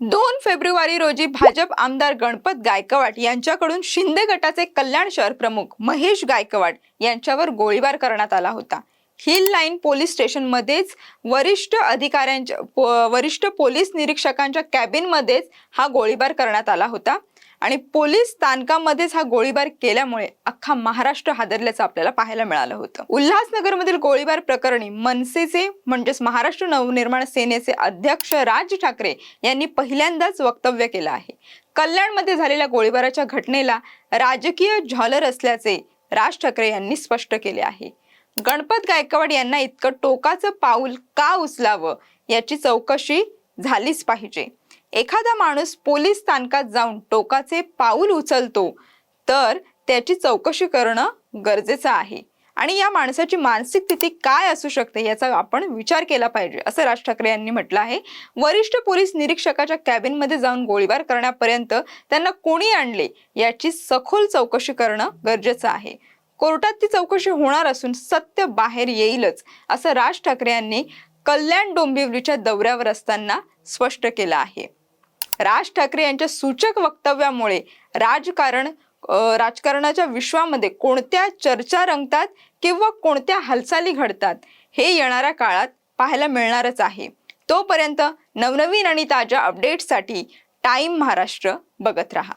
दोन फेब्रुवारी रोजी भाजप आमदार गणपत गायकवाड यांच्याकडून शिंदे गटाचे कल्याण शहर प्रमुख महेश गायकवाड यांच्यावर गोळीबार करण्यात आला होता. हिल लाईन पोलीस स्टेशनमध्येच वरिष्ठ अधिकाऱ्यांच्या पो- वरिष्ठ पोलीस निरीक्षकांच्या कॅबिनमध्येच हा गोळीबार करण्यात आला होता. आणि पोलीस स्थानकामध्येच हा गोळीबार केल्यामुळे अख्खा महाराष्ट्र हादरल्याचं आपल्याला पाहायला मिळालं होतं. उल्हासनगरमधील गोळीबार प्रकरणी मनसेचे म्हणजेच महाराष्ट्र नवनिर्माण सेनेचे अध्यक्ष राज ठाकरे यांनी पहिल्यांदाच वक्तव्य केलं आहे. कल्याणमध्ये झालेल्या गोळीबाराच्या घटनेला राजकीय झॉलर असल्याचे राज ठाकरे यांनी स्पष्ट केले आहे. गणपत गायकवाड यांना इतकं टोकाचं पाऊल का उचलावं याची चौकशी झालीच पाहिजे. एखादा माणूस पोलीस स्थानकात जाऊन टोकाचे पाऊल उचलतो तर त्याची चौकशी करणं गरजेचं आहे. आणि या माणसाची मानसिक स्थिती काय असू शकते याचा आपण विचार केला पाहिजे असं राज ठाकरे यांनी म्हटलं आहे. वरिष्ठ पोलीस निरीक्षकाच्या कॅबिनमध्ये जाऊन गोळीबार करण्यापर्यंत त्यांना कोणी आणले याची सखोल चौकशी करणं गरजेचं आहे. कोर्टात ती चौकशी होणार असून सत्य बाहेर येईलच असं राज ठाकरे यांनी कल्याण डोंबिवलीच्या दौऱ्यावर असताना स्पष्ट केलं आहे. राज ठाकरे यांच्या सूचक वक्तव्यामुळे राजकारण राजकारणाच्या विश्वामध्ये कोणत्या चर्चा रंगतात किंवा कोणत्या हालचाली घडतात हे येणाऱ्या काळात पाहायला मिळणारच आहे. तोपर्यंत नवनवीन आणि ताज्या अपडेट्ससाठी टाइम महाराष्ट्र बघत राहा.